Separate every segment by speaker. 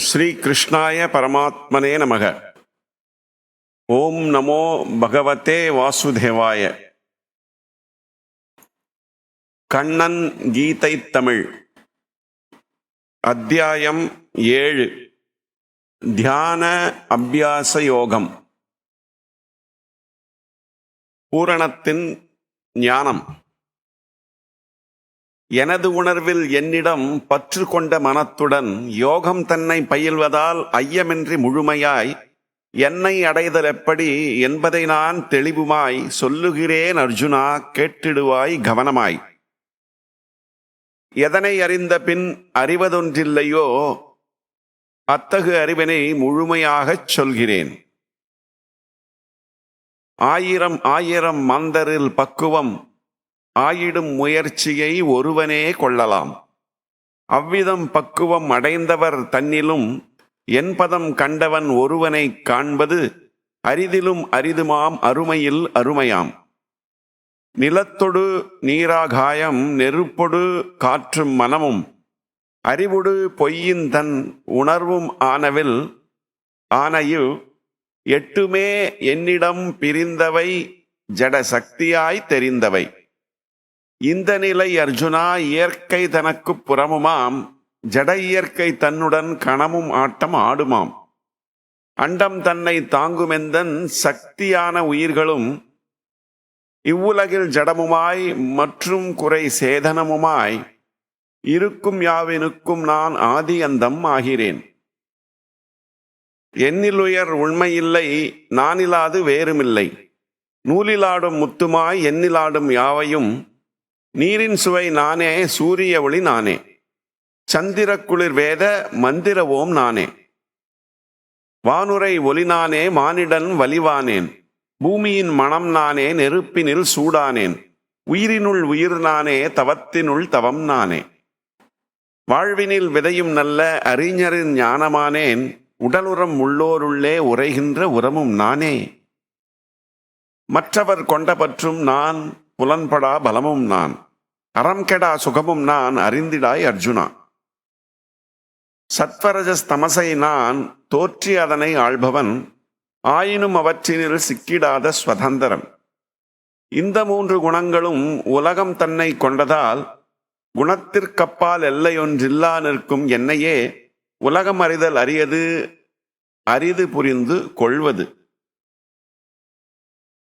Speaker 1: ஸ்ரீ கிருஷ்ணாய பரமாத்மனே நமக. ஓம் நமோ பகவதே வாசுதேவாய. கண்ணன் கீதை தமிழ். அத்தியாயம் ஏழு. தியான அபியாச யோகம். பூரணத்தின் ஞானம். எனது உணர்வில் என்னிடம் பற்று கொண்ட மனத்துடன் யோகம் தன்னை பயில்வதால் ஐயமின்றி முழுமையாய் என்னை அடைதல் எப்படி என்பதை நான் தெளிவுமாய் சொல்லுகிறேன் அர்ஜுனா கேட்டிடுவாய் கவனமாய். எதனை அறிந்த பின் அறிவதொன்றில்லையோ அத்தகு அறிவினை முழுமையாகச் சொல்கிறேன். ஆயிரம் ஆயிரம் மந்தரில் பக்குவம் ஆயிடும் முயற்சியை ஒருவனே கொள்ளலாம். அவ்விதம் பக்குவம் அடைந்தவர் தன்னிலும் என்பதம் கண்டவன் ஒருவனை காண்பது அரிதிலும் அரிதுமாம் அருமையில் அருமையாம். நிலத்தொடு நீராகாயம் நெருப்பொடு காற்றும் மனமும் அறிவுடு பொய்யின் தன் உணர்வும் ஆனவில் ஆனையு எட்டுமே என்னிடம் பிரிந்தவை ஜட சக்தியாய் தெரிந்தவை. இந்த நிலை அர்ஜுனா இயற்கை தனக்கு புறமுமாம் ஜட இயற்கை தன்னுடன் கணமும் ஆட்டம் ஆடுமாம். அண்டம் தன்னை தாங்குமெந்தன் சக்தியான உயிர்களும் இவ்வுலகில் ஜடமுமாய் மற்றும் குறை சேதனமுமாய் இருக்கும் யாவினுக்கும் நான் ஆதி அந்தம் ஆகிறேன். என்னிலுயர் உண்மையில்லை நானிலாது வேறுமில்லை. நூலிலாடும் முத்துமாய் எண்ணிலாடும் யாவையும் நீரின் சுவை நானே சூரிய ஒளி நானே. சந்திர குளிர் வேத மந்திர ஓம் நானே. வானுரை ஒளி நானே மானிடன் வலிவானேன். பூமியின் மனம் நானே நெருப்பினில் சூடானேன். உயிரினுள் உயிர் நானே தவத்தினுள் தவம் நானே. வாழ்வினில் விதையும் நல்ல அறிஞரின் ஞானமானேன். உடலுறம் உள்ளோருள்ளே உரைகின்ற உரமும் நானே. மற்றவர் கொண்டபற்றும் நான் புலன்படா பலமும் நான். அறம் கெடா சுகமும் நான் அறிந்திடாய் அர்ஜுனா. சத்வரஜஸ் தமசை நான் தோற்றி அதனை ஆள்பவன் ஆயினும் அவற்றினில் சிக்கிடாத ஸ்வதந்திரம். இந்த மூன்று குணங்களும் உலகம் தன்னை கொண்டதால் குணத்திற்கப்பால் எல்லையொன்றில்லா நிற்கும் என்னையே உலகம் அறிதல் அரியது அரிது புரிந்து கொள்வது.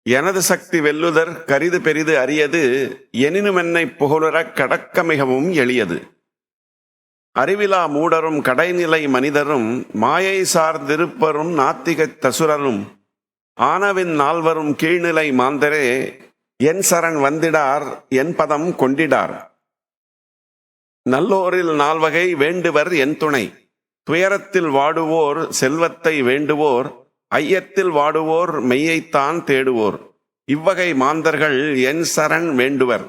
Speaker 1: எனது சக்தி வெல்லுதர் கரிது பெரிது அரியது எனினும் என்னை புகழுறக் கடக்க மிகவும் எளியது. அறிவிலா மூடரும் கடைநிலை மனிதரும் மாயை சார்ந்திருப்பரும் நாத்திகத் தசுரரும் ஆனவின் நால்வரும் கீழ்நிலை மாந்தரே என் சரண் வந்திடார் என் பதம் கொண்டிடார். நல்லோரில் நால்வகை வேண்டுவர் என் துணை துயரத்தில் வாடுவோர் செல்வத்தை வேண்டுவோர் ஐயத்தில் வாடுவோர் மெய்யைத்தான் தேடுவோர். இவ்வகை மாந்தர்கள் என் சரண் வேண்டுவர்.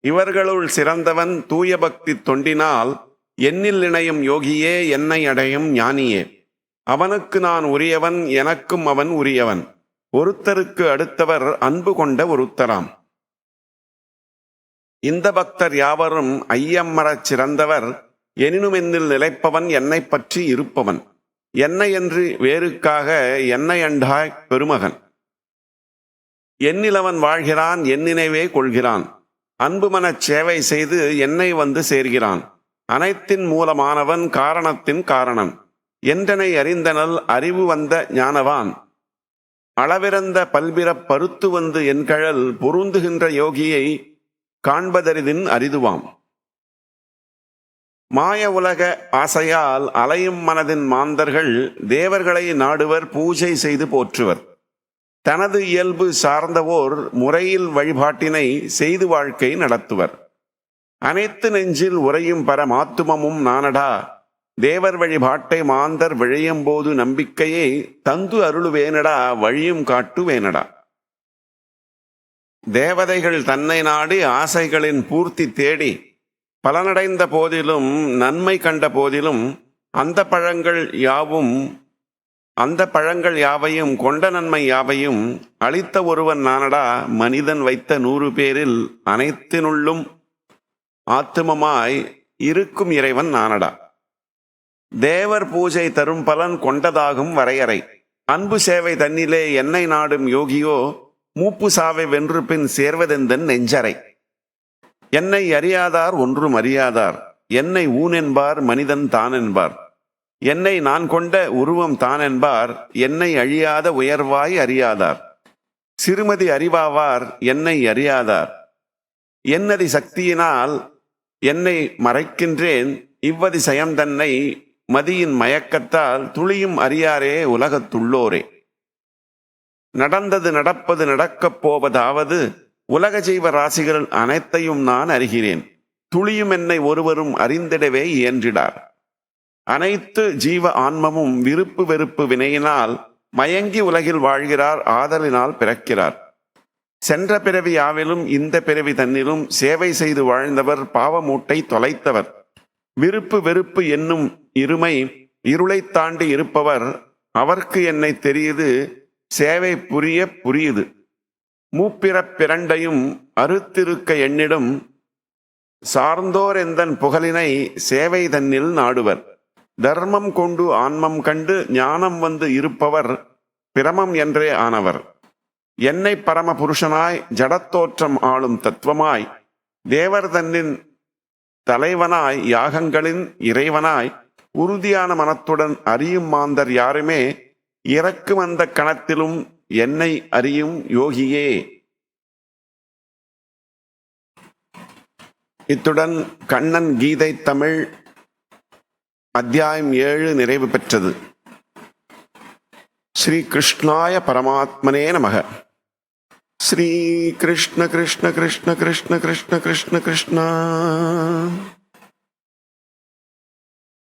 Speaker 1: இவர்களுள் சிறந்தவன் தூய பக்தி தொண்டினால் என்னில் இணையும் யோகியே என்னை அடையும் ஞானியே. அவனுக்கு நான் உரியவன் எனக்கும் அவன் உரியவன். ஒருத்தருக்கு அடுத்தவர் அன்பு கொண்ட ஒருத்தராம். இந்த பக்தர் யாவரும் ஐயம்மரச் சிறந்தவர் எனினும் என்னில் நிலைப்பவன் என்னை பற்றி இருப்பவன். என்னை என்று வேறுக்காக என்னை அண்டாய் பெருமகன். எண்ணிலவன் வாழ்கிறான் என்னினைவே கொள்கிறான். அன்பு மனச் சேவை செய்து என்னை வந்து சேர்கிறான். அனைத்தின் மூலமானவன் காரணத்தின் காரணன் என்றனை அறிந்தனல் அறிவு வந்த ஞானவான். அளவிறந்த பல்பிற பருத்து வந்து என் கழல் பொருந்துகின்ற யோகியை காண்பதரிதின் அரிதுவாம் மாய உலக ஆசையால் அலையும் மனதின் மாந்தர்கள் தேவர்களை நாடுவர் பூஜை செய்து போற்றுவர். தனது இயல்பு சார்ந்தவோர் முறையில் வழிபாட்டினை செய்து வாழ்க்கை நடத்துவர். அனைத்து நெஞ்சில் உறையும் பரமாத்துமமும் நானடா. தேவர் வழிபாட்டை மாந்தர் விழையும் போது நம்பிக்கையை தந்து அருளுவேனடா வழியும் காட்டுவேனடா. தேவதைகள் தன்னை நாடி ஆசைகளின் பூர்த்தி தேடி பலனடைந்த போதிலும் நன்மை கண்ட போதிலும் அந்த பழங்கள் யாவும் அந்த பழங்கள் யாவையும் கொண்ட நன்மை யாவையும் அளித்த ஒருவன் நானடா மனிதன் வைத்த நூறு பேரில் அனைத்தினுள்ளும் ஆத்துமமாய் இருக்கும் இறைவன் நானடா. தேவர் பூஜை தரும் பலன் கொண்டதாகும் வரையறை. அன்பு சேவை தன்னிலே என்னை நாடும் யோகியோ மூப்பு சாவை வென்று பின் சேர்வதெந்தன் நெஞ்சரை என்னை அறியாதார் ஒன்றும் அறியாதார். என்னை ஊன் என்பார் மனிதன் தான் என்பார் என்னை நான் கொண்ட உருவம் தான் என்பார் என்னை அழியாத உயர்வாய் அறியாதார். சிறுமதி அறிவாவார் என்னை அறியாதார். என்னதி சக்தியினால் என்னை மறைக்கின்றேன். இவ்வதி சயம் தன்னை மதியின் மயக்கத்தால் துளியும் அறியாரே உலகத்துள்ளோரே. நடந்தது நடப்பது நடக்கப் போவதாவது உலக ஜீவ ராசிகள் அனைத்தையும் நான் அறிகிறேன். துளியும் என்னை ஒருவரும் அறிந்திடவே இயன்றிடார். அனைத்து ஜீவ ஆன்மமும் விருப்பு வெறுப்பு வினையினால் மயங்கி உலகில் வாழ்கிறார் ஆதலினால் பிறக்கிறார். சென்ற பிறவி யாவிலும் இந்த பிறவி தன்னிலும் சேவை செய்து வாழ்ந்தவர் பாவமூட்டை தொலைத்தவர். விருப்பு வெறுப்பு என்னும் இருமை இருளைத் தாண்டி இருப்பவர் அவர்க்கு என்னை தெரியுது சேவை புரிய புரியுது. மூப்பிறப் பிறண்டையும் அறுத்திருக்க எண்ணிடும் சார்ந்தோர் எந்தன் புகழினை சேவை தன்னில் நாடுவர். தர்மம் கொண்டு ஆன்மம் கண்டு ஞானம் வந்து இருப்பவர் பிரமம் என்றே ஆனவர். என்னை பரம புருஷனாய் ஜடத்தோற்றம் ஆளும் தத்துவமாய் தேவர் தன்னின் தலைவனாய் யாகங்களின் இறைவனாய் உறுதியான மனத்துடன் அறியும் மாந்தர் யாருமே இறக்குமந்த கணத்திலும் என்னை அறியும் யோகியே. இத்துடன் கண்ணன் கீதை தமிழ் அத்தியாயம் ஏழு நிறைவு பெற்றது. ஸ்ரீ கிருஷ்ணாய பரமாத்மனே நமக. ஸ்ரீ கிருஷ்ண கிருஷ்ண கிருஷ்ண கிருஷ்ண கிருஷ்ண கிருஷ்ண கிருஷ்ண.